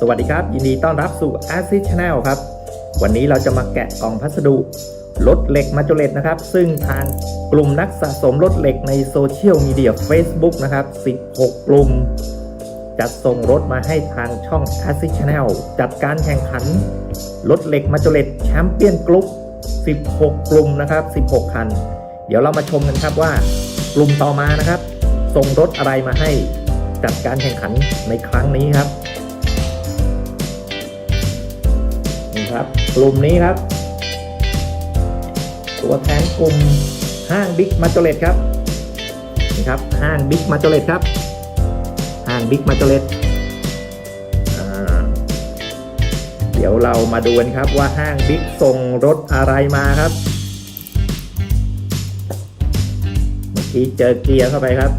สวัสดีครับ ยินดีต้อนรับสู่ a s i Channel ครับ วันนี้เราจะมาแกะกล่องพัสดุรถเหล็กมาจูเลตนะครับ ซึ่งทางกลุ่มนักสะสมรถเหล็กในโซเชียลมีเดีย Facebook นะครับ 16 กลุ่ม จัดส่งรถมาให้ทางช่อง a s i Channel จัดการแข่งขันรถเหล็กมาจูเลตแชมเปี้ยนกลุ่ม16 กลุ่มนะครับ 16 คัน เดี๋ยวเรามาชมกันครับว่ากลุ่มต่อมานะครับ ส่งรถอะไรมาให้จัดการแข่งขันในครั้งนี้ครับ ครับกลุ่มนี้ครับ ตัวแทนกลุ่มห้างบิ๊กมาจเลตครับนี่ครับห้างบิ๊กมาจเลตครับห้างบิ๊กมาจเลตเดี๋ยวเรามาดูกันครับว่าห้างบิ๊กส่งรถอะไรมาครับเมื่อกี้เจอเกียร์เข้าไปครับ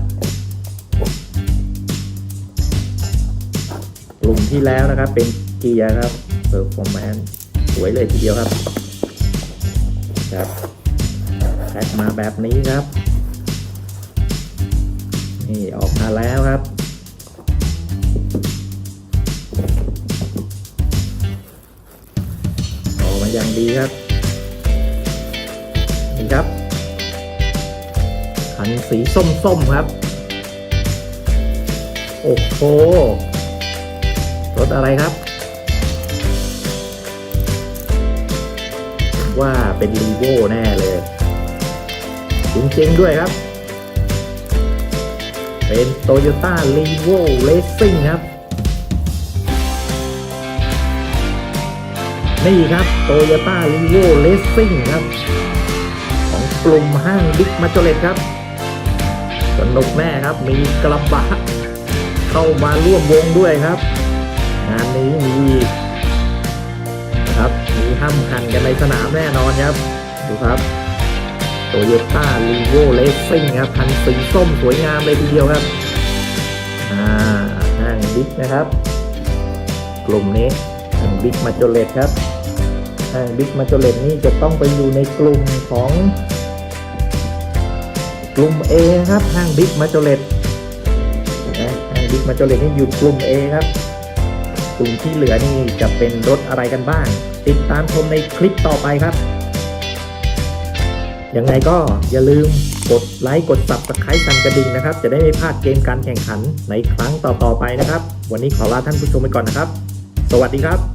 กลุ่มที่แล้วนะครับเป็นเกียร์ครับเสวยเลยทีเดียวครับ ครับแพ็คมาแบบนี้ครับ นี่ออกมาแล้วครับ ออกมาอย่างดีครับนี่ครับขันสีส้มๆครับโอ้โหรถอะไรครับ ว่าเป็นรีโวแน่เลยจริงๆด้วยครับ เป็นโตโยต้ารีโวเลสซิ่งครับ นี่ครับโตโยต้ารีโวเลสซิ่งครับ ของกลุ่มห้างบิ๊กมาจเลตครับสนุกแน่ครับมีกระบะเข้ามาร่วมวงด้วยครับ ห้ำหันกันในสนามแน่นอนครับ ดูครับโตโยต้ารีโวเลสซิ่งครับคันสีส้มสวยงามเลยทีเดียวครับ อ่าห้างบิ๊กนะครับ กลุ่มนี้ห้างบิ๊กมาโจเลตครับห้างบิ๊กมาโจเลตนี่จะต้องไปอยู่ในกลุ่มของ กลุ่ม A ครับห้างบิ๊กมาโจเลตนะห้างบิ๊กมาโจเลตนี่อยู่กลุ่ม A ครับ ส่วนที่เหลือนี่จะเป็นรถอะไรกันบ้าง ติดตามชมในคลิปต่อไปครับยังไงก็อย่าลืมกดไลค์กด subscribe สั่นกระดิ่งนะครับ จะได้ไม่พลาดเกมการแข่งขันในครั้งต่อๆไปนะครับ วันนี้ขอลาท่านผู้ชมไปก่อนนะครับ สวัสดีครับ